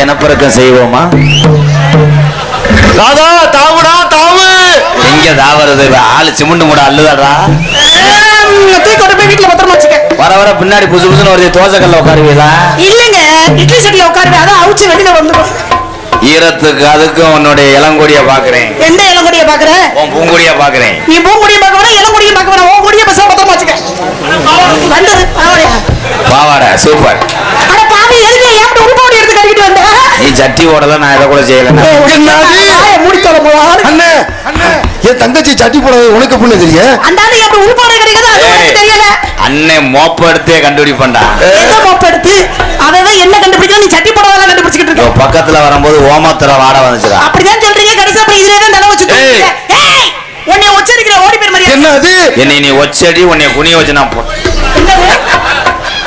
இனப்பெருக்கம் செய்வோமா? ராதா தாவுடா தாவு. எங்க தாவறது? ஆளு சிமெண்ட் மூட அல்லுதாடா தூக்கி போய் வீட்டுல பத்திரமா வச்சுக்க. வர வர பின்னாடி புதுசு புதுசுன்னு வருது. தோசை கல்ல இல்லங்க இட்லி சட்டில உட்காருவேன் அதான் அவுச்சு வெளியில வந்துடும் ஈரத்துக்கு அதுக்கும் உன்னுடைய இளங்கொடிய பாக்குறேன் எந்த இளங்குடிய பாக்குற உன் பூங்குடிய பாக்குறேன் நீ பூங்குடிய பார்க்க வேணா இளங்குடிய பார்க்க வேணா உன் குடிய பசங்க பத்திரமா வச்சுக்க. வந்தது பாவாட சூப்பர் அட பாவி எதுக்கு ஏன் உள்பாடி எடுத்து கட்டிட்டு வந்த நீ சட்டி ஓடல நான் இதை கூட செய்யல. அண்ணே அண்ணே. என் தங்கச்சி சட்டி போடாத உனக்கு புண்ணு தெரியும்? அந்த எப்படி உள்பாடு கிடைக்குது அது உனக்கு தெரியல. அண்ணன் மோப்ப எடுத்தே கண்டுபிடிப்பண்டா எந்த மோப்ப எடுத்து அதான் என்ன கண்டுபிடிக்கணும் நீ சட்டி போடாதெல்லாம் கண்டுபிடிச்சிட்டு இருக்க. பக்கத்துல வரும்போது ஓமத்துல வாட வந்துச்சுடா. அப்படிதான் சொல்றீங்க. கடைசியா போய் இதுல தான் தலை வச்சு தூக்குறீங்க. ஏய் உன்னை உச்சரிக்கிற ஓடி பேர் மாதிரி என்ன அது? என்னை நீ ஒச்சடி உன்னை குனிய வச்சு நான் போ-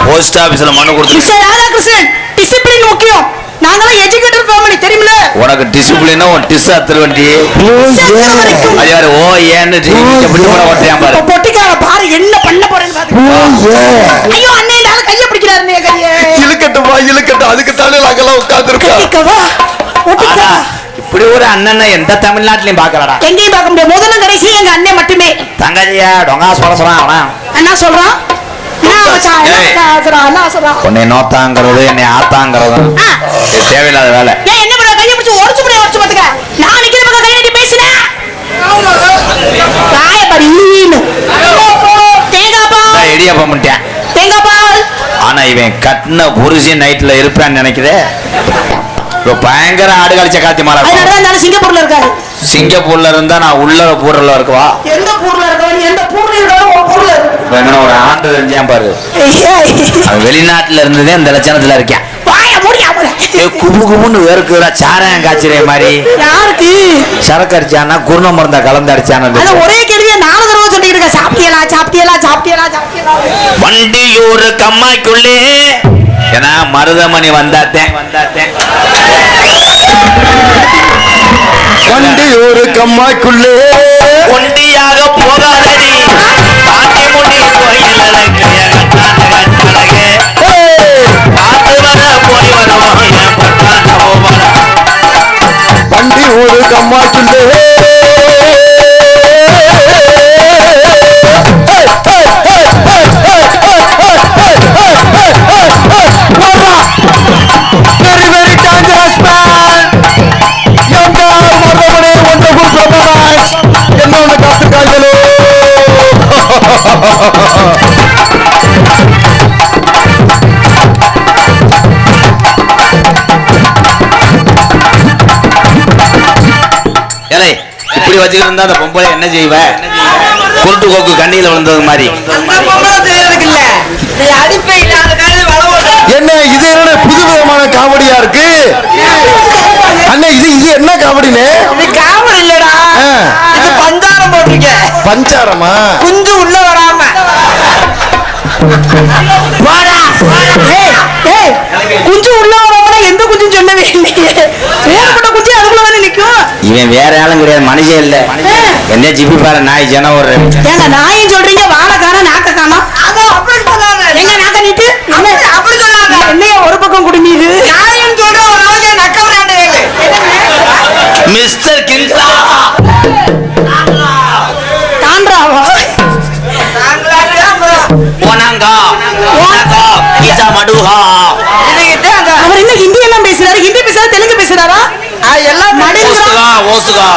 போஸ்ட் ஆபீஸ்ல மனு கொடுத்து மிஸ்டர் ராதாகிருஷ்ணன் டிசிப்ளின் முக்கியம். நாங்களாம் எஜுகேட்டட் ஃபேமிலி தெரியுமில உனக்கு டிசிப்ளினா உன் டிஸ் செத்த வரைக்கும் அது யாரு? ஓ ஏன்னு எப்படி கூட ஓட்டையா பாரு. பொட்டிக்கார பாரு என்ன பண்ண போறேன்னு பாரு. ஐயோ அண்ணே ஆளு கைய பிடிக்கிறாரு கைய. இழுக்கட்டுமா இழுக்கட்டும். அதுக்கு தானே ஒட்டிக்கா? ஆனா, இப்படி ஒரு அண்ணனை எந்த தமிழ்நாட்டிலையும் பாக்கலடா எங்கேயும் பார்க்க முடியாது. முதல்ல கடைசி எங்க அண்ணன் மட்டுமே. தங்கச்சியா டொங்கா சொல்ல சொல்றான் அவன். என்ன சொல்றான். உன்னை நோத்தாங்கிறது என்னை ஆத்தாங்கிறதும் ஆ. இது தேவையில்லாத வேலை. என்ன பண்ண கைய பிடிச்சு உடச்சு முடிய உடச்சு பாத்துக்க நான் நிக்கிற பக்கம் கை நீட்டி பேசுனேன் ராயப்படி நீனு தேங்காய் இடியாப்பம் பண்ணிட்டேன். தேங்காய் பால். ஆனா இவன் கட்டின புருஷன் நைட்ல இருப்பான்னு நினைக்கிறே. பயங்கர ஆடு கழிச்ச காத்தி ஆளு சிங்கப்பூர்ல இருக்காரு. சிங்கப்பூர்ல இருந்தா நான் உள்ளர பூரில் இருக்கவா? எந்த இருக்கவன் எந்த உன் ஊர்ல இப்ப என்ன ஒரு ஆண்டு தெரிஞ்சேன் பாரு. அவன் வெளிநாட்டுல இருந்ததே இந்த லட்சணத்துல இருக்கேன். வாய முடியாம ஏ குபு குபுன்னு வேர்க்குறா சாராயம் காய்ச்சறே மாதிரி. யாருக்கு? சரக்கு அடிச்சானா குருண மருந்தா கலந்து அடிச்சானா அது ஒரே கேள்வியை நாலு தடவை சொல்லிட்டு இருக்க. சாப்பிட்டியலா சாப்பிட்டியலா சாப்பிட்டியலா சாப்பிட்டியலா. வண்டியூர் கம்மாய்க்குள்ளே. ஏன்னா மருதமணி வந்தாத்தேன். வந்தாத்தேன் வண்டி ஒரு கம்மாய்க்குள்ளே. ஒண்டியாக போகாதடி பெர்ஃபார்மன்ஸ் என்ன ஒன்று காத்திருக்காங்களோ ஏலே இப்படி வச்சுக்கிட்டு அந்த பொம்பளை என்ன செய்வ? குருட்டு கோக்கு கண்ணியில விழுந்தது மாதிரி. என்ன இது என்ன புது விதமான காமெடியா இருக்கு? அண்ணே இது இது என்ன காமெடினே? இது காவல் இல்லடா. இது பந்தாரம் போட்டிருக்க பஞ்சாரமா? குஞ்சு உள்ள வராம வாடா ஏய் ஏய் குஞ்சு உள்ள வராம எந்த குஞ்சுன்னு சொல்லவே இல்லையே ஏகப்பட்ட குஞ்சு அதுக்குள்ள வந்து நிக்கும் இவன் வேற ஆளும் கிடையாது மனுஷன் இல்ல. என்ன ஜிப்பி பாரு நாய் ஜனம் ஒரு ஏங்க நாயும் சொல்றீங்க? வாழை காணோம் நாக்க காணோம் அப்படி சொல்லாங்க எங்க நாக்க நீட்டு? என்னைய ஒரு பக்கம் குடுமீது நாயும் சொல்ற ஒரு நாளைக்கு நக்க விடாண்டே மிஸ்டர் கிங்ஸ்லா தாண்டாவா போனாங்க. போனாங்க. மடுஹா. அவர் என்ன ஹிந்தி எல்லாம் பேசுறாரு? ஹிந்தி பேசுறாரு? தெலுங்கு பேசுறாரா? எல்லாம் ஓசுகா ஓசுகா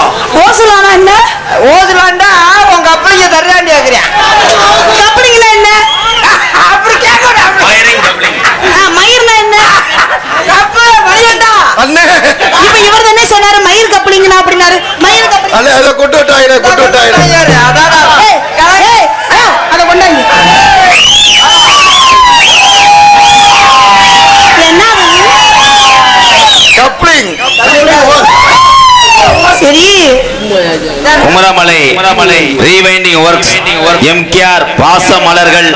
ஓசலானா என்ன? ஓதுலாண்டா உங்க அப்பளைய தர்றாண்டி ஆக்குறேன் கப்பலிங்கன்னா என்ன? அப்படி கேட்க ஃபயரிங் டப்ளிங் ஆ, மயிர்னா என்ன? கப்பு வழியண்டா அண்ணே இப்ப இவர் தானே சொன்னாரு? மயிர் கப்பலிங்கனா அப்படின்னாரு. மயிர் கப்பலிங் அண்ணே அதை கொண்டு விட்டாயிரே கொண்டு விட்டாயிரே அதாடா ஏய், ஏய், ஐயா, அதை கொண்டாங்க என்ன கப்ளிங் சரி Kumaramalai Kumaramalai rewinding works MKR பாச மலர்கள்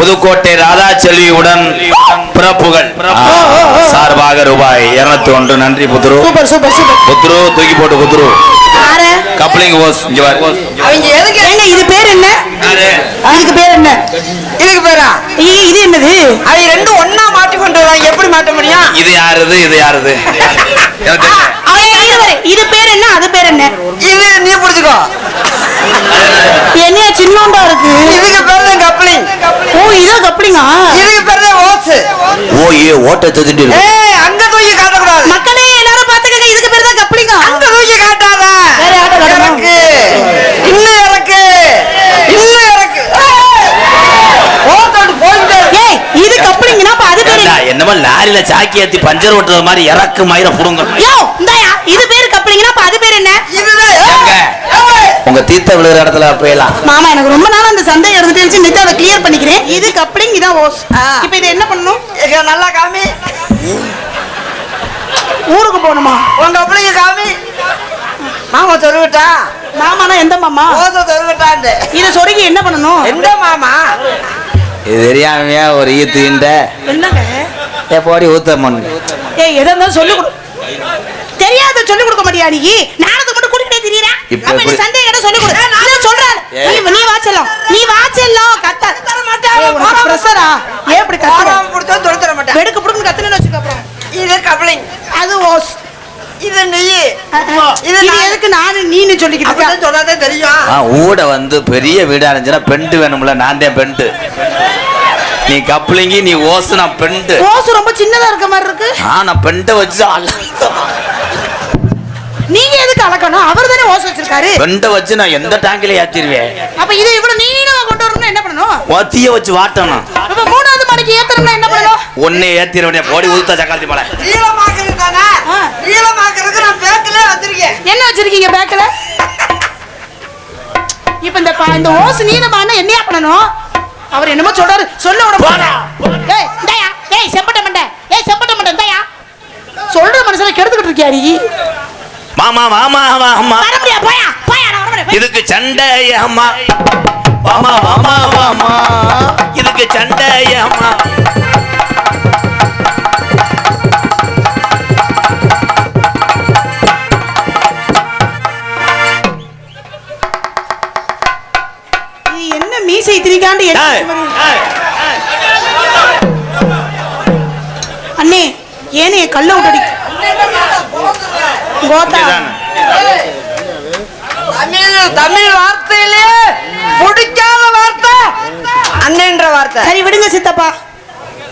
புதுக்கோட்டை ராதாச்செல்வியுடன் பிறப்புகள். சார்பாக ரூபாய் இருநூத்தி ஒன்று நன்றி புத்ரு. Super super super. புத்ரு தூக்கி போட்டு புத்ரு. யாரு? கப்ளிங் ஓஸ் இது பேரு என்ன? இதுக்கு பேர் என்ன? இதுக்கு பேரா? இது என்னது? அவை ரெண்டும் ஒண்ணா மாட்டி கொண்டு எப்படி மாட்ட முடியும்? இது யாருது? இது யாருது? இருவரு இது பேர் என்ன? அது பேர் என்ன? இது நீ புடிச்சுக்கோ என்னையா சின்னோண்டா இருக்கு? இதுக்கு பேர் தான் கப்ளிங். ஓ இதோ கப்ளிங்கா? இதுக்கு பேர் தான் ஓ ஏ ஓட்ட இருக்கு. ஏய் அங்க தூக்கி காட்டக்கூடாது. மக்களே எல்லாரும் பாத்துக்கங்க இதுக்கு பேர் தான் கப்ளிங்கா? அங்க தூக்கி காட்டாத. வேற காட்டணும்? இறக்கு. இன்னும் இறக்கு. இன்னும் இறக்கு. ஓத்தோடு போயிட்டு ஏய் இது கப்ளிங்னா அப்ப அது பேர் என்ன? என்னமோ லாரியில சாக்கி ஏத்தி பஞ்சர் ஓட்டுறது மாதிரி இறக்கு மயிர புடுங்க யோ இந்தாயா அப்ப அது பேர் என்ன? உங்க தீர்த்த விழுகிற இடத்துல போயலாம் மாமா எனக்கு ரொம்ப நாள் அந்த சந்தேகம் இருந்துட்டு இருந்துச்சு. நித்து அதை கிளியர் பண்ணிக்கிறேன். இது கப்ளிங் இதான் ஓஸ். இப்போ இதை என்ன பண்ணணும்? நல்லா காமி. ஊருக்கு போகணுமா? உங்க பிள்ளைங்க காமி. மாமா சொருவிட்டா மாமானா எந்த மாமா? ஓச சொருவிட்டாண்டு இதை சொருகி என்ன பண்ணணும்? எந்த மாமா? இது தெரியாமையா ஒரு ஈத்துக்கின்ற என்னங்க? ஏ போடி ஊத்த மண் ஏய் எதா இருந்தாலும் சொல்லி கொடு. தெரியாத சொல்லி கொடுக்க மாட்டியா நீ? நானது மட்டும் குடிக்கிட்டே திரியறா? இப்ப அப்ப? சந்தேகம் கேட்டா சொல்லி கொடு. நான் சொல்றேன். நீ நீ வாச்சலாம் நீ வாச்சலாம் கத்த. தர மாட்டேன். பிரஷரா ஏன் இப்படி கத்துற? பிடிச்சா தொடு தர மாட்டேன். வெடுக்கு புடுக்கு கத்துனு வச்சுக்க அப்புறம். இது கப்ளிங் அது ஓஸ். இது நெய் இது எதுக்கு நானு நீனு சொல்லிக்கிட்டு இருக்க? அப்படிதான் சொன்னாதே தெரியும். ஆ ஊட வந்து பெரிய வீடா இருந்துச்சுன்னா பெண்டு வேணும்ல நான் தான் பெண்டு. நீ கப்ளிங்கி நீ ஓசு நான் பெண்டு. ஓசு ரொம்ப சின்னதா இருக்க மாதிரி இருக்கு. ஆ நான் பெண்டை வச்சு அல்ல நீங்க எதுக்கு அளக்கணும்? அவர் தானே ஓசு வச்சிருக்காரு. பெண்டை வச்சு நான் எந்த டேங்கில ஏத்திருவேன் அப்ப இது இவ்வளவு நீளமா கொண்டு வரணும்னா என்ன பண்ணணும்? ஒத்திய வச்சு வாட்டணும். அப்ப மூணாவது மணிக்கு ஏத்தணும்னா என்ன பண்ணணும்? ஒன்னே ஏத்திருவேன் போடி ஊத்த சக்காத்தி மலை நீளமாக்குறது தானே. நீளமாக்குறதுக்கு நான் பேக்கிலே வச்சிருக்கேன். என்ன வச்சிருக்கீங்க பேக்ல இப்ப இந்த இந்த ஓசு நீளமான என்னையா பண்ணணும்? அவர் என்னமோ சொல்றாரு. சொல்ல விட போடா. ஏய் ஏய் செப்பட்ட மண்டை. ஏய் செப்பட்ட மண்டை இந்தாயா. சொல்ற மனுஷனை கெடுத்துக்கிட்டு இருக்கியா நீ மாமா மாமா மாமா வர முடியா? போயா போயா நான் வர முடியாது இதுக்கு சண்டை அம்மா. வாமா வாமா வாமா இதுக்கு சண்டை கோத்தா. தமிழ் தமிழ் வார்த்தையிலே பிடிக்காத வார்த்தை. அண்ணன்ற வார்த்தை. சரி விடுங்க சித்தப்பா.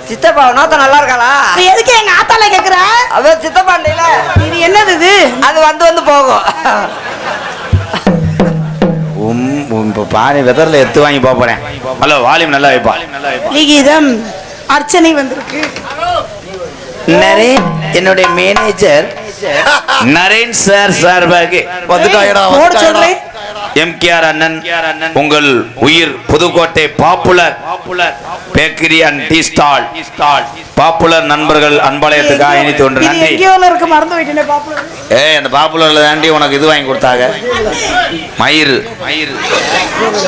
சித்தப்பா நாத்த நல்லா இருக்காளா? எதுக்கு எங்க ஆத்தால கேக்குற? அவ சித்தப்பாண்டில இது என்னது இது? அது வந்து வந்து போகும். உம் உம், இப்ப பாரு வெதர்ல எத்து வாங்கி போக போறேன். ஹலோ வால்யூம் நல்லா வைப்பா. லிகிதம் அர்ச்சனை வந்திருக்கு. என்னுடைய மேனேஜர் நரேன் சார் சார்பாக வந்துட்டாயடா ஓட வந்துட்டாயடா. சொல்றேன். எம்கேஆர் அண்ணன் உங்கள் உயிர் Pudukkottai popular bakery and tea stall. Popular நண்பர்கள் அன்பாளையத்துக்காக இனித்து ஒன்று நன்றி. எங்கேயோ இருக்கு மறந்து போயிட்டேனே பாப்புலர். ஏய் அந்த பாப்புலர்ல தாண்டி உனக்கு இது வாங்கி கொடுத்தாங்க. மயிர் மயிர்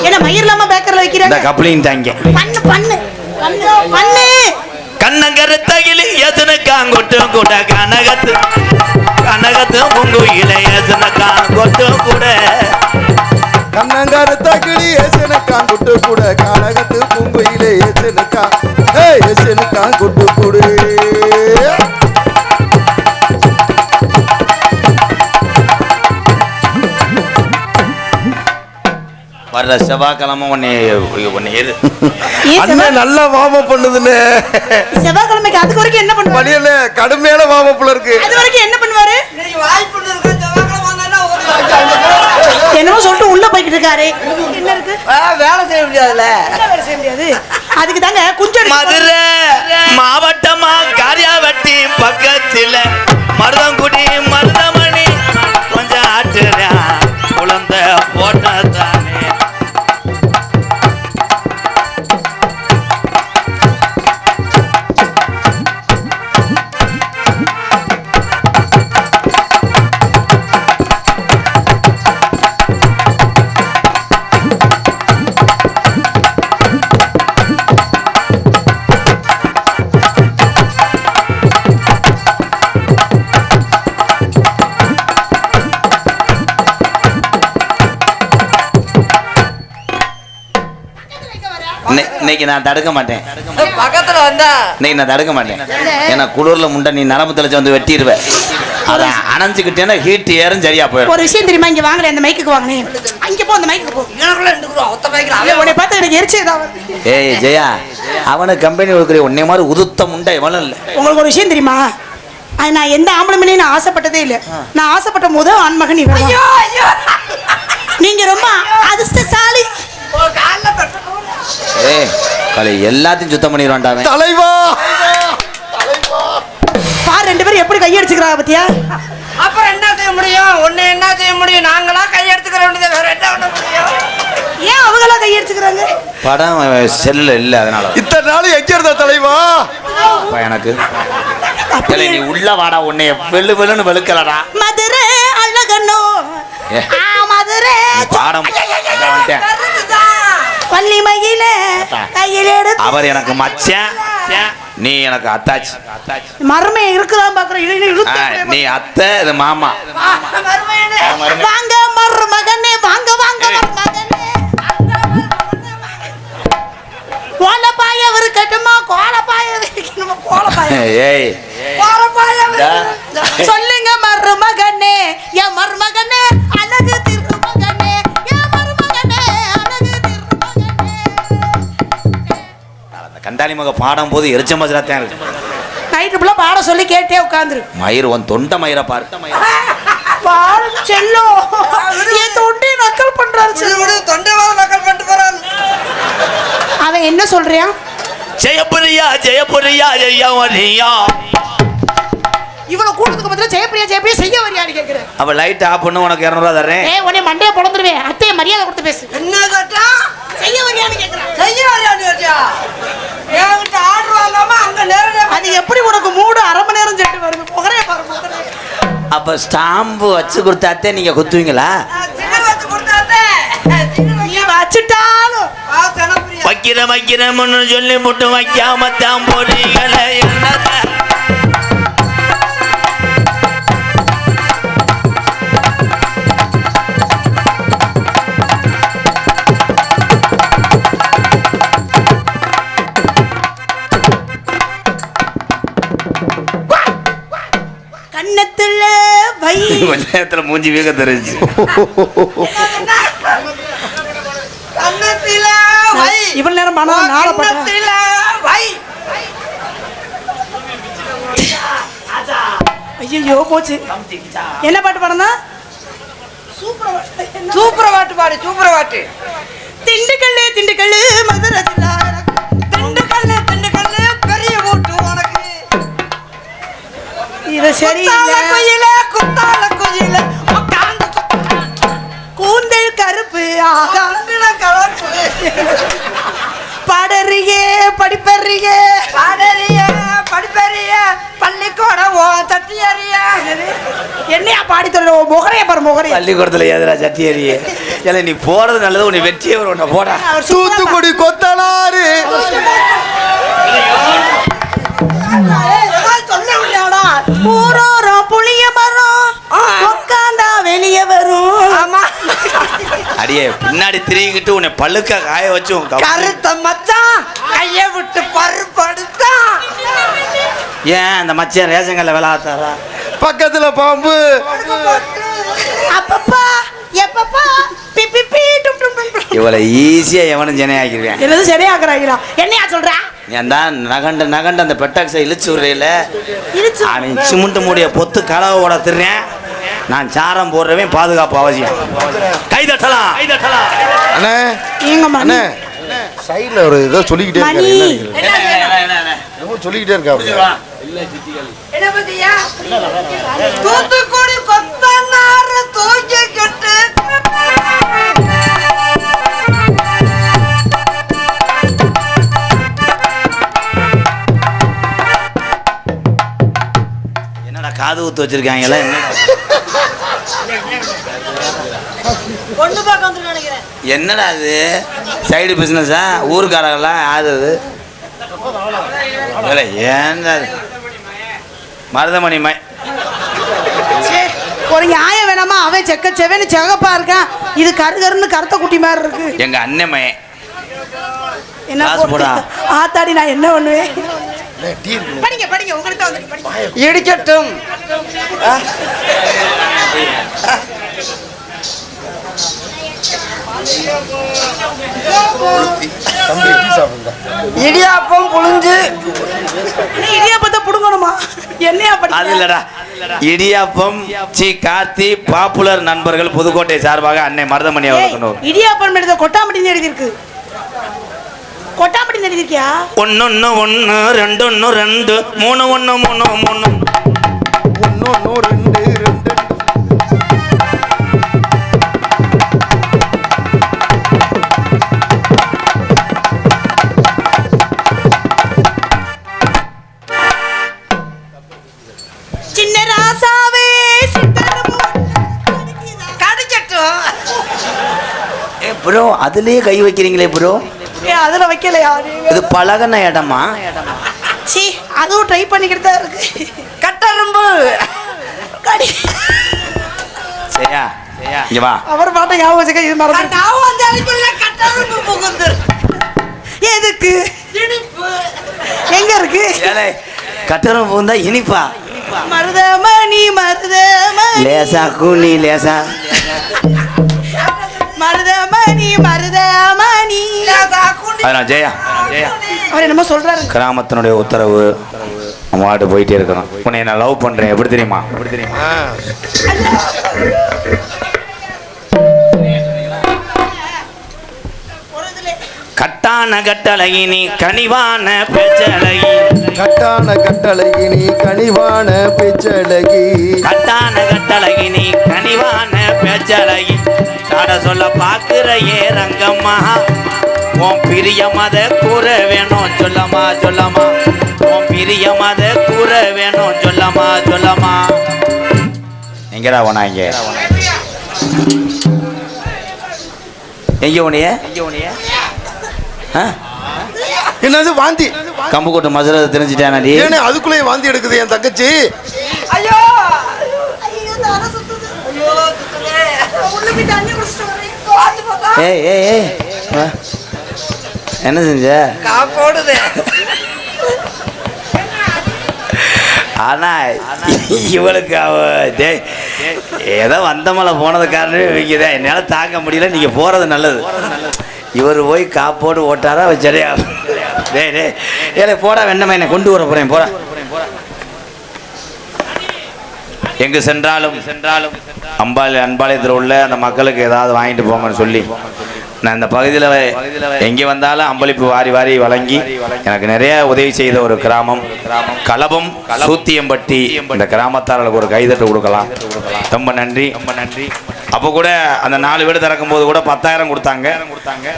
என்ன மயிர் இல்லாம பேக்கர்ல இந்த வைக்கிறாங்க? கப்ளிங் தாங்க பண்ணு பண்ணு. பண்ணு பண்ணு. கண்ணங்கருத்தகிலி எத்தனை காங்கொட்டும் கூட கனகத்து கனகத்து முங்குயில எத்தனை காங்கொட்டும் கூட. கண்ணங்காரு தகிடி ஏசனுக்கான் குட்டு கூட. கானகத்து பூங்குயிலே ஏசனுக்கான் ஏய் ஏசனுக்கான் வர்ற செவ்வாய்க்கிழமை உன்னை உன்னை எது அண்ணன் நல்லா வாம பண்ணுதுன்னு செவ்வாய்க்கிழமைக்கு அதுக்கு வரைக்கும் என்ன பண்ணுவாரு? மணியல கடுமையான வாமப்புல இருக்கு. அது வரைக்கும் என்ன பண்ணுவாரு? என்னமோ சொல்லிட்டு உள்ள போய்கிட்டு இருக்காரு. என்ன இருக்கு? வேலை செய்ய முடியாதுல்ல. என்ன வேலை செய்ய முடியாது? அதுக்கு தாங்க குஞ்சம் மதுரை மாவட்டமா காரியாவட்டி பக்கத்துல மருதங்குடி மருதமணி கொஞ்சம் ஆட்டுறா குழந்த போட்டதானே இன்னைக்கு நான் தடுக்க மாட்டேன். பக்கத்துல வந்தா இன்னைக்கு நான் தடுக்க மாட்டேன். ஏன்னா குளிர்ல முண்டை நீ நரம்பு தெளிச்சு வந்து வெட்டிடுவேன் அதை அணைஞ்சுக்கிட்டேன்னா ஹீட் ஏறும் சரியா போயிடும். ஒரு விஷயம் தெரியுமா? இங்க வாங்கல அந்த மைக்குக்கு வாங்கினேன் அங்க போ அந்த மைக்குக்கு போ. அவன் உன்னை பார்த்து எனக்கு வருது. ஏய் ஜெயா அவனுக்கு கம்பெனி கொடுக்குற உன்னை மாதிரி உதுத்த முண்டை இவனும் இல்லை. உங்களுக்கு ஒரு விஷயம் தெரியுமா? அது நான் எந்த ஆம்பளை மேலேயும் நான் ஆசைப்பட்டதே இல்லை. நான் ஆசைப்பட்ட முதல் ஆண்மகன் ஐயோ நீங்க ரொம்ப அதிர்ஷ்டசாலி. ஏய் கலை எல்லாத்தையும் சுத்தம் பண்ணிடுவான்டா அவன். தலைவா! பாரு ரெண்டு பேரும் எப்படி கையடிச்சுக்கிறாங்க பத்தியா? அப்புறம் என்ன செய்ய முடியும்? ஒண்ணு என்ன செய்ய முடியும்? நாங்களா கையெடுத்துக்கிற வேண்டியது வேற என்ன பண்ண முடியும்? ஏன் அவங்களாம் கையடிச்சுக்கிறாங்க? படம் செல்ல இல்லை அதனால. இத்தனை நாள் எங்க இருந்த தலைவா? எனக்கு. ஏலே, நீ உள்ள வாடா உன்னைய வெள்ளு வெள்ளுன்னு வெளுக்கலடா. மதுரை அழகனோ. ஏ. ஆ, மதுரை. பாடம். வந்துட்டேன். பள்ளி மகிழ கையில் எடுத்து அவர் எனக்கு மச்சான் நீ எனக்கு அத்தாச்சி. மர்மை இருக்குதான் பாக்குறேன் நீ அத்தை இது மாமா. வாங்க மருமகனே வாங்க வாங்க. மருமகனே கோலப்பாய இருக்கட்டுமா கோலப்பாய இருக்கணுமா கோலப்பாய. ஏய். சொல்லுங்க மருமகனே என் மருமகனே அழகு கண்டாளி மக பாடும் போது எரிச்ச மதுரா தான். இருக்கு நைட்டு ஃபுல்லா பாட சொல்லி கேட்டே உட்காந்துரு மயிர் உன் தொண்டை மயிரை பாரு. பாடு செல்லோ. என் தொண்டை நக்கல் செல்லம். விடு, தொண்டைவாத நக்கல் பண்ணிட்டு போறான். அவன் என்ன சொல்றியான் ஜெயபுரியா ஜெயபுரியா ஜெயவரியா இவ்வளவு கூட்டத்துக்கு பதிலா ஜெயப்பிரியா ஜெயப்பிரியா செய்ய வரியான்னு கேக்குறேன் அவ லைட் ஆஃப் பண்ணு உனக்கு இரநூறுவா தரேன் ஏய் உடனே மண்டையை பொழந்துருவேன் அத்தையை மரியாதை கொடுத்து பேசு. என்ன கேட்டா? செய்ய வரியான்னு கேக்குறேன் செய்ய வரையான்னு கேட்டியா? என்கிட்ட ஆர்டர் வாங்காம அங்க நேரடியாக அது எப்படி உனக்கு மூடு? அரை மணி நேரம் செட்டு வருது. புகரே பாரு புகரே அப்ப ஸ்டாம்பு வச்சு கொடுத்தாத்தே நீங்க குத்துவீங்களா? சின்ன வச்சு கொடுத்தாத்தே சின்ன நீ வச்சுட்டாலும். வைக்கிற வைக்கிறோம்னு சொல்லி முட்டு வைக்காம தான் போறீங்களே என்னத்த கொஞ்ச நேரத்துல மூஞ்சி வீக்க தெரிஞ்சு இவ்வளவு நேரம் நாளை பட்டா ஐயோ போச்சு. என்ன பாட்டு பாடுனா? சூப்பர பாட்டு பாடு சூப்பர பாட்டு திண்டுக்கல்லு திண்டுக்கல்லு மதுரை ஜில்லா. திண்டுக்கல்லு திண்டுக்கல்லு பெரிய மூட்டு உனக்கு. இது குயில குத்தால குயில உட்கார்ந்து கூந்தல் கருப்பு ஆகா. கண்ணுல கலப்பு பாடறியே படிப்பறியே. பாடறிய படிப்பறிய. பள்ளிக்கூடம் ஓ தட்டி அறிய. என்னையா பாடி சொல்ல முகரைய பாரு முகரைய. பள்ளிக்கூடத்துல சட்டி எறியே ஏல நீ போறது நல்லது உன்னை வெற்றியே வரும். உன்னை போடா. தூத்துக்குடி கொத்தனாரு சொல்ல முடியாடா ஊரோரம் புளிய அடியே பின்னாடி திரும்பிக்கிட்டு உன்னை பல்லுக்க காய வச்சு கருத்த மச்சான் கைய விட்டு பருப்படுத்தான் ஏன் அந்த மச்சான் ரேஷன் கல்ல வேலை ஆத்தாரா பக்கத்துல பாம்பு. அப்பப்பா எப்பப்பா. இவளை ஈஸியா எவனும் ஜனையாக்கிடுவேன் என்னது சரியாக்குறாங்களா என்னையா சொல்ற? ஏன் தான் நகண்ட நகண்ட அந்த பெட்டாக்ஸை இழுச்சு விடுறையில இழுச்சு அவன் சிமெண்ட் மூடிய பொத்து கலவை ஓட திர்றேன். நான் சாரம் போடுறவன் பாதுகாப்பு அவசியம். கை தட்டலாம். கை தட்டலாம். அண்ணே அண்ணே சைடுல ஒரு ஏதோ சொல்லிக்கிட்டே இருக்காரு. சொல்லிக்கிட்டே பத்தியா? தூத்துக்குடி கொத்தனாரு தூக்கிக்கிட்டு என்னடா காது ஊத்து வச்சிருக்காங்களா பொண்ணு பார்க்க வந்து நினைக்கிறேன் என்னடா இது? சைடு பிஸ்னஸா ஊருக்காரங்களாம் ஆகுது ஏன்டா இது? மருதமணி மை சே, ஒரு நியாயம் வேணாமா? அவன் செக்க செவன்னு செகப்பா இருக்கான். இது கரு கருன்னு கருத்த குட்டி மாதிரி இருக்கு. எங்க அண்ணன் மையன். என்ன ஆத்தாடி நான் என்ன பண்ணுவேன்? படிங்க படிங்க உங்களுக்கு இடிக்கட்டும். இடியாப்பம் புழிஞ்சு. இடியாப்பத்தை புடுங்கணுமா? என்னையா அது இல்லடா. இடியாப்பம் சி கார்த்தி பாப்புலர் நண்பர்கள் புதுக்கோட்டை சார்பாக அன்னை மருதமணி அவர்களுக்கு இடியாப்பம் எடுத்த கொட்டாம்பட்டி எழுதியிருக்கு. கொட்டாம்பட்டி எழுதிருக்கியா ஒன்னொன்னு ஒன்னு ரெண்டொன்னு ரெண்டு மூணு ஒன்னு மூணு மூணு. ஒன்னொன்னு ரெண்டு ரெண்டு ப்ரோ அதுலயே கை வைக்கிறீங்களே ப்ரோ? ஏ அதுல வைக்கலையா? இது பழகன இடமா? சீ அதுவும் ட்ரை பண்ணிக்கிட்டு தான் இருக்கு. கட்டரும்பு. கடி. சரியா? இங்க வா. அவர் பாட்டை ஞாபகம் வச்சுக்க இது மறந்து அதுக்குள்ள கட்டரும்பு புகுந்து எதுக்கு? இனிப்பு. எங்க இருக்கு? ஏலே கட்டரம் பூந்தா இனிப்பா. மருதமணி மருதமணி. லேசா கூனி லேசா மருதமணி. அதனால் ஜெயா ஜெயா. அவர் என்னமோ சொல்றாரு. கிராமத்தினுடைய உத்தரவு நம்ம வாட்டு போயிட்டே இருக்கிறோம் உன்னை நான் லவ் பண்றேன். எப்படி தெரியுமா? எப்படி தெரியுமா? கட்டான கட்டழகி நீ கனிவான பேச்சழகி. கட்டான கட்டழகி நீ கனிவான பேச்சழகி. கட்டான கட்டழகி நீ கனிவான பேச்சழகி. காட சொல்ல பாக்குற ஏ ரங்கம்மா. உன் பிரிய மத கூற வேணும் சொல்லமா சொல்லமா. உன் பிரிய மத கூற வேணும் சொல்லமா சொல்லமா. எங்கடா போனா இங்க? எங்க உனைய எங்க உனைய என்னது வாந்தி? கம்பு கொட்டு மசுரதை தெரிஞ்சிட்டானடி ஏனே அதுக்குள்ளேயே வாந்தி எடுக்குது என் தங்கச்சி. ஐயோ! ஏய் ஏய் ஏய். என்ன செஞ்ச? காப்போடுது ஆனா இவளுக்கு அவ டேய் ஏதோ வந்தமலை போனது காரணமே இவங்கதான் என்னால தாங்க முடியல. நீங்க போறது நல்லது. இவர் போய் காப்போடு ஓட்டாரா வச்சாரியா சரியா டே டேய். ஏலே போடா வெண்ணமை என்னை கொண்டு வர போறேன் போடா. எங்கு சென்றாலும் சென்றாலும் அம்பாள் அன்பாளையத்தில் உள்ள அந்த மக்களுக்கு ஏதாவது வாங்கிட்டு போங்கன்னு சொல்லி நான் இந்த பகுதியில் எங்கே வந்தாலும் அம்பளிப்பு வாரி வாரி வழங்கி எனக்கு நிறைய உதவி செய்த ஒரு கிராமம். கலபம் சூத்தியம்பட்டி இந்த கிராமத்தாரர்களுக்கு ஒரு கைதட்டு கொடுக்கலாம். ரொம்ப நன்றி. ரொம்ப நன்றி அப்போ கூட அந்த நாலு வீடு திறக்கும் போது கூட பத்தாயிரம் கொடுத்தாங்க.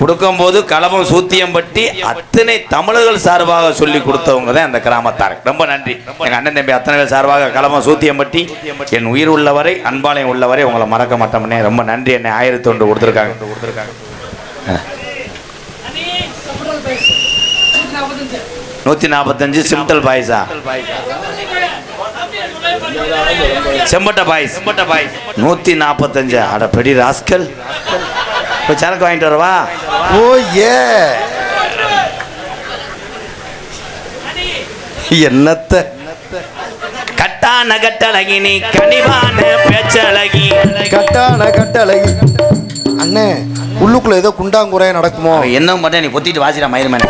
கொடுக்கும் போது கலபம் சூத்தியம்பட்டி அத்தனை தமிழர்கள் சார்பாக சொல்லி கொடுத்தவங்க தான் அந்த கிராமத்தார். ரொம்ப நன்றி. எங்கள் அண்ணன் தம்பி அத்தனை பேர் சார்பாக கலபம் சூத்தியம்பட்டி என் உயிர் உள்ளவரை அன்பாலயம் உள்ளவரை உங்களை மறக்க மாட்டோம்னே ரொம்ப நன்றி. என்னை ஆயிரத்தி ஒன்று கொடுத்துருக்காங்க கொடுத்துருக்காங்க. நூத்தி நாற்பத்தஞ்சு சிம்டல் பாய்ஸா செம்பட்ட பாய்ஸ் செம்பட்ட பாய்ஸ் நூத்தி நாற்பத்தஞ்சு அட பெரிய ராஸ்கல் போய் சரக்கு வாங்கிட்டு வரவா ஓ ஏ என்னத்த கட்டான கட்டழகி நீ கனிவான பேச்சழகி கட்டான கட்டழகி அண்ணே உள்ளுக்குள்ள ஏதோ குண்டாங்குறைய நடக்குமோ? என்ன மட்டும் நீ பொத்திட்டு வாசிடா மயிர்மேன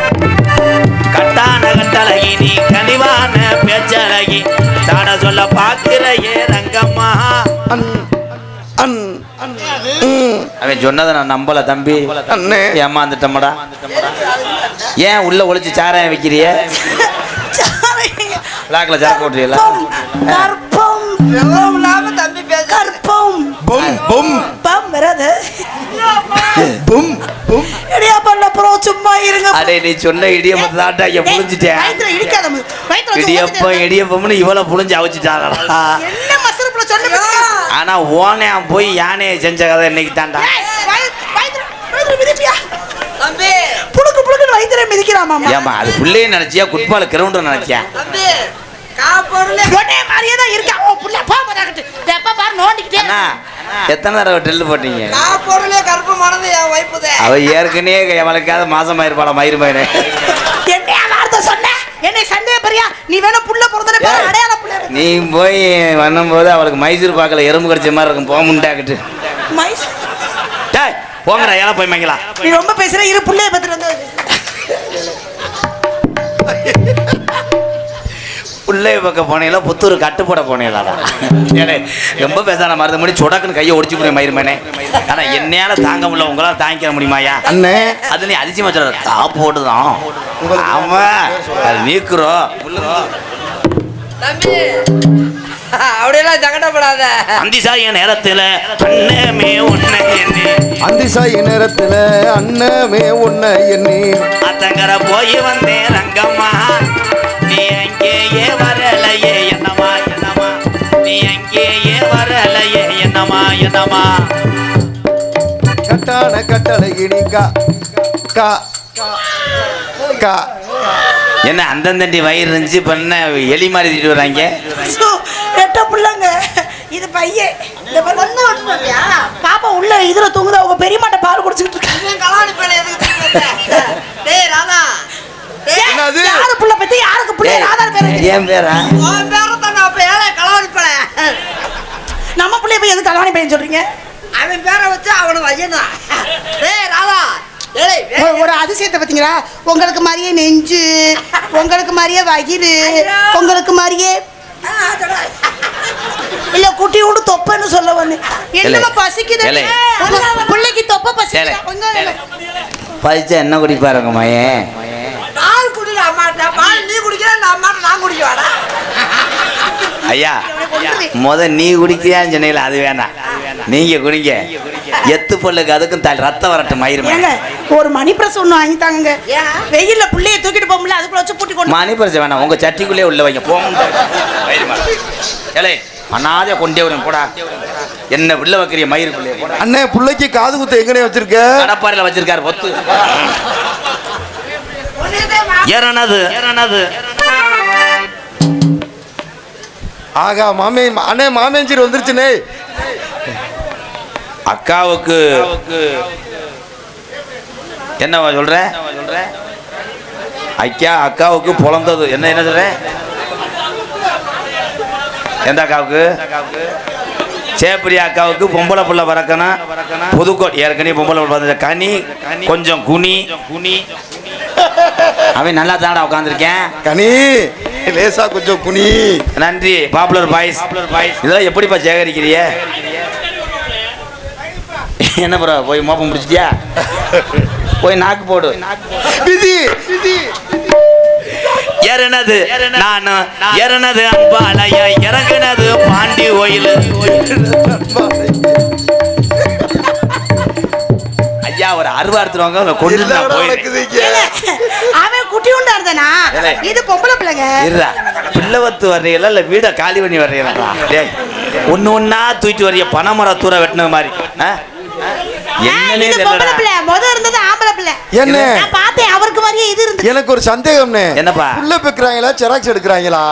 கட்டான கட்டழகி நீ கனிவான பேச்சழகி சாட சொல்ல பாக்குற ஏ ரங்கம்மா. அன் அன் அவன் சொன்னதை நான் நம்பல தம்பி. அண்ணே. ஏமாந்துட்டோம்டா. ஏன் உள்ள ஒளிச்சு சாராயம் வைக்கிறிய? பிளாக்ல சரக்கு ஓட்டுறீங்களா கற்பம் கற்பம். பொம். பொம் பம் வராது. பொம் பொம். பண்ண அப்புறம் சும்மா இருங்க. அடே நீ சொன்ன இடியப்பத்தை தாட்டா இங்க புளிஞ்சிட்டேன் வயித்துல இடிக்காத இடியப்பம். இடியப்பம்னு இவளை புளிஞ்சு அவிச்சிட்டாங்களா என்ன மசருப்புல சொல்லு ஆனா ஓனையான் போய் யானையை செஞ்ச கதை இன்னைக்கு தாண்டா. புழுக்கு புழுக்குன்னு வயித்துல மிதிக்கிறாமா ஏமா அது பிள்ளையே நினைச்சியா குட்பால கிரவுண்ட் நினைச்சியா? மாதிரியே தான் இருக்கா. ஓ புள்ள போ பாரு நோண்டிக்கிட்டே எத்தனை தடவை டெல்லு போட்டீங்க? அவ ஏற்கனவே அவளுக்காவது மாசம் ஆயிருப்பாளா மயிறு மயிறு என்னையா வார்த்தை சொன்ன? என்னை சந்தேகப்பறியா நீ வேணா புள்ள பிறந்தன பாரு அடையாள புள்ள. நீ போய் பண்ணும்போது அவளுக்கு மைசூர் பாக்கில் எறும்பு கடிச்ச மாதிரி இருக்கும் போக முண்டாக்கிட்டு. மைஸ் டேய் போங்கடா ஏன்னா போய் மங்களா நீ ரொம்ப பேசுற இரு புள்ளைய பத்திரம் வந்து. பிள்ளை பக்கம் போனீங்களா புத்தூர் கட்டு போட போனீங்களாடா ஏடே ரொம்ப பேசாத மருந்து முடி சொடக்குன்னு கையை ஒடிச்சு போய் மயிருமேனே. ஆனா என்னையால தாங்க முடியல உங்களால தாங்கிக்க முடியுமாயா அண்ணே. அது நீ அதிசயமா சொல்ற கா போட்டுதான். ஆமா அது நீக்குறோம் தம்பி அப்படியெல்லாம் சங்கடப்படாத. அந்திசாய நேரத்துல அண்ணமே உன்னை எண்ணி. அந்திசாயி நேரத்துல அண்ணமே உன்னை எண்ணி. அத்தங்கர போய் வந்தேன் ரங்கம்மா. என்னமா கட்டான கட்டளை இனிக்கா கா கா என்ன அந்தந்தண்டி வயிறு இருந்துச்சு இப்ப என்ன எலி மாதிரி திட்டு வராங்க? எட்ட புள்ளங்க இது பையன். இந்த? பாப்பா உள்ள இதுல தூங்குது அவங்க பெரியமாட்ட பால் குடிச்சிட்டு இருக்காங்க கலாணி பிள்ளை எதுக்கு? டேய் ராதா? யாரு பத்தி? யாருக்கு புள்ள ராதார் பேரு. உன் பேரை போய் எதுக்கு கல்யாணம் பையன் சொல்றீங்க? அவன் பேரை வச்சு அவனை வையனா. டேய் ராதா. ஏய் ஒரு- அதிசயத்தை பார்த்தீங்களா? உங்களுக்கு மாதிரியே நெஞ்சு உங்களுக்கு மாதிரியே வயிறு உங்களுக்கு மாதிரியே இல்ல குட்டி விட்டு தொப்பன்னு சொல்ல வந்து என்னமா பசிக்குது? ஏலே. உங்க பிள்ளைக்கு தொப்ப ஏலே, பசிக்குது. பதிச்சா என்ன குடிப்பாருங்க மயன் பால் குடில அம்மாட்ட. பால் நீ குடிக்கிற நான் அம்மாட்ட நான் குடிக்கவாடா ஐயா முத நீ குடிக்கிறியான்னு சொன்னீங்களா அது வேணாம். நீங்க குடிங்க. எத்து பொல்லுக்கு அதுக்கும் தலை ரத்தம் வரட்டும் ஏங்க ஒரு மணி பிரஸ் ஒன்று வாங்கி தாங்க? வெயில்ல புள்ளைய தூக்கிட்டு போக முடியல அதுக்குள்ள வச்சு பூட்டி கொண்டு மணி பரிசு வேணாம் உங்க சட்டிக்குள்ளே உள்ள வைங்க போங்க. ஏலே அண்ணாதே கொண்டே வரும் போடா. என்ன உள்ள வைக்கிறிய மயிருக்குள்ளே போடா. அண்ணே பிள்ளைக்கு காது குத்து எங்கனே வச்சிருக்க? கடப்பாறையில் வச்சிருக்காரு பொத்து. ஏறனது ஏறனது ஆகா மாமே அண்ணே மாமேஞ்சீர் வந்துருச்சுனே அக்காவுக்கு என்னவா சொல்ற? ஐயா அக்காவுக்கு பிறந்தது என்ன என்ன சொல்ற? எந்த அக்காவுக்கு? சேப்பிரியா அக்காவுக்கு பொம்பளை புள்ள பறக்கணும். புதுக்கோட்டை ஏற்கனவே பொம்பளை புள்ள பறந்த கனி கொஞ்சம் குனி. குனி அவன் நல்லா தானடா உட்காந்துருக்கேன் கனி. லேசா கொஞ்சம் குனி நன்றி. பாப்புலர் பாய்ஸ் இதெல்லாம் எப்படிப்பா சேகரிக்கிறிய? என்ன ப்ரோ போய் மோப்பம் முடிச்சிட்டியா போய் நாக்கு போடு. விதி விதி. ஏறனது நானு ஏறனது அம்பாலய இறங்குனது பாண்டி கோயில் ஒரு அருவா எடுத்துருவாங்க கொண்டு? அவன் குட்டி உண்டா இருந்தானா. இது பொம்பளை பிள்ளைங்க. இருடா. பிள்ளவத்து வர்றீங்களா இல்லை வீடை காலி பண்ணி டேய் ஒன்று ஒன்றா தூக்கிட்டு வர்றீங்க. பனைமரம் தூர வெட்டின மாதிரி? என்னன்னே இது பொம்பளை தெரியலடா. பிள்ளை. முத இருந்தது ஆம்பளை பிள்ளை. என்ன? நான் பார்த்தேன். அவருக்கு மாதிரியே இது இருந்து எனக்கு ஒரு சந்தேகம்னே. என்னப்பா? புள்ள பெக்குறாங்களா செராக்ஸ் எடுக்கிறாங்களா?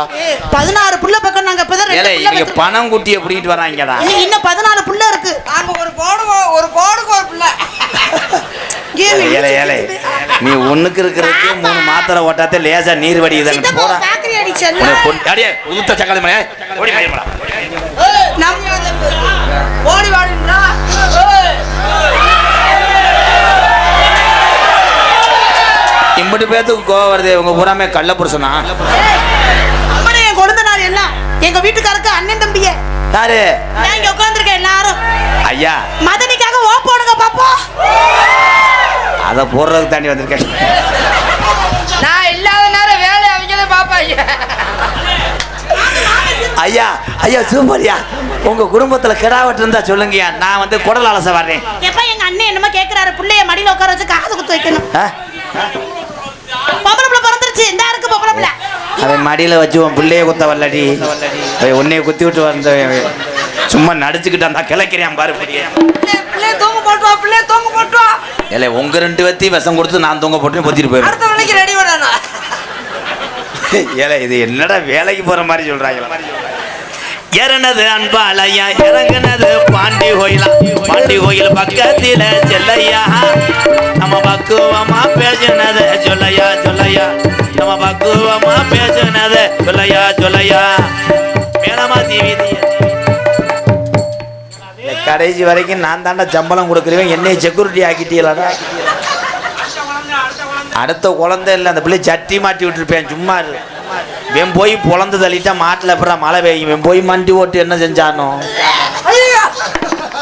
பதினாறு புள்ள நாங்க இப்பதான் ஏலே இவங்க. பணம் குட்டியை பிடிக்கிட்டு வராங்கடா. இன்னும் பதினாலு புள்ள இருக்கு. நாங்க ஒரு கோடு ஒரு கோடுக்கு ஒரு பிள்ளை. ஏழு, ஏலே ஏலே நீ ஒண்ணுக்கு இருக்கிறதுக்கு மூணு மாத்திரை ஓட்டாத்தே லேசா நீர் வடியுது போடா. அடியே உளுத்த சக்காளி மணி ஓடி நம் ஓடி இம்பட்டு பேத்துக்கு கோவம் வருது உங்க பூராமே கள்ள புருஷனா எங்க வீட்டுக்காரருக்கு அண்ணன் தம்பியே. யாரு? நான் இங்க உட்கார்ந்திருக்கேன் எல்லாரும். ஐயா. மதனிக்காக ஓ போடுங்க பாப்போம் அதை போடுறதுக்கு தாண்டி வந்திருக்கேன். நான் இல்லாத நேரம் வேலை அவங்களே பாப்பாங்க ஐயா. ஐயா சூப்பர்யா உங்க குடும்பத்துல கிடாவட்டு இருந்தா சொல்லுங்கய்யா. நான் வந்து குடல் அலச வர்றேன். எப்ப எங்க அண்ணன் என்னமோ கேக்குறாரு. புள்ளைய மடியில உட்கார வச்சு காது குத்து வைக்கணும்? பொம்பளை பிள்ளை பிறந்துருச்சு. இந்த இருக்கு பொம்பளை பிள்ளை. அவன் மடியில வச்சு உன் பிள்ளைய குத்த வரலடி அவன் உன்னைய குத்தி விட்டு வந்த சும்மா நடிச்சுக்கிட்டு அந்த கிளைக்கிறேன் பாரு ஏலே உங்க ரெண்டு பேர்த்தையும் விஷம் கொடுத்து நான் தூங்க போட்டு பொத்திட்டு பண்ணணும் ஏலே இது என்னடா வேலைக்கு போற மாதிரி சொல்றாங்க இறனது அன்பாலையா இறங்குனது பாண்டி கோயிலா. பாண்டி கோயில் பக்கத்தில செல்லையா. நம்ம பக்குவமா பேசினது சொல்லையா சொல்லையா. நம்ம பக்குவமா பேசினது. சொல்லையா சொல்லையா? மேலமா தீவிதி. கடைசி வரைக்கும் நான் தாண்டா சம்பளம் கொடுக்குறேன் என்னைய செக்யூரிட்டி ஆக்கிட்டீங்களாடா? அடுத்த குழந்தை இல்லை அந்த பிள்ளை சட்டி மாட்டி விட்டுருப்பேன். சும்மா இரு. இவன் போய் பொழந்து தள்ளிட்டா மாட்டில் அப்புறம் மழை பெய்யும். இவன் போய் மண்டி ஓட்டு என்ன செஞ்சானோ?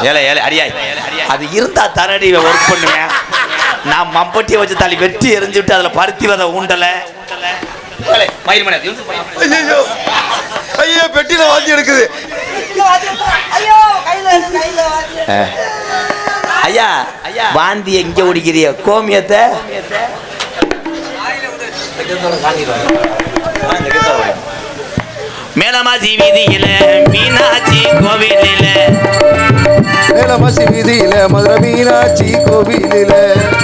ஏழை ஏழை அடியாய். அது இருந்தா தரடி இவன் ஒர்க் பண்ணுவேன். நான் மம்பட்டியை வச்சு தள்ளி வெட்டி எரிஞ்சு விட்டு அதில் பருத்தி வத ஊண்டலை. ஐயோ பெட்டியில வாந்தி எடுக்குது ஐயோ கையில கையில வாத்தி. அஹ். ஐயா வாந்தி எங்க குடிக்கிறிய கோமியத்தை மேலமாசி வீதியில மீனாட்சி கோவிலில. மேலமசி வீதியில மதுரை மீனாட்சி கோவிலில.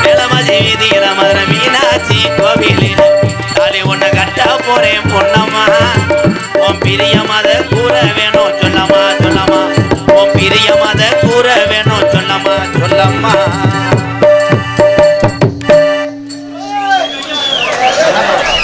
மேலமாசி வீதியில மதுரை மீனாட்சி கோவிலில. தாலி ஒண்ணு கட்ட போறேன் பொன்னம்மா. உன் பிரிய மத கூற வேணும் சொல்லம்மா சொல்லம்மா. உன் பிரிய மத கூற வேணும் சொல்லம்மா சொல்லம்மா.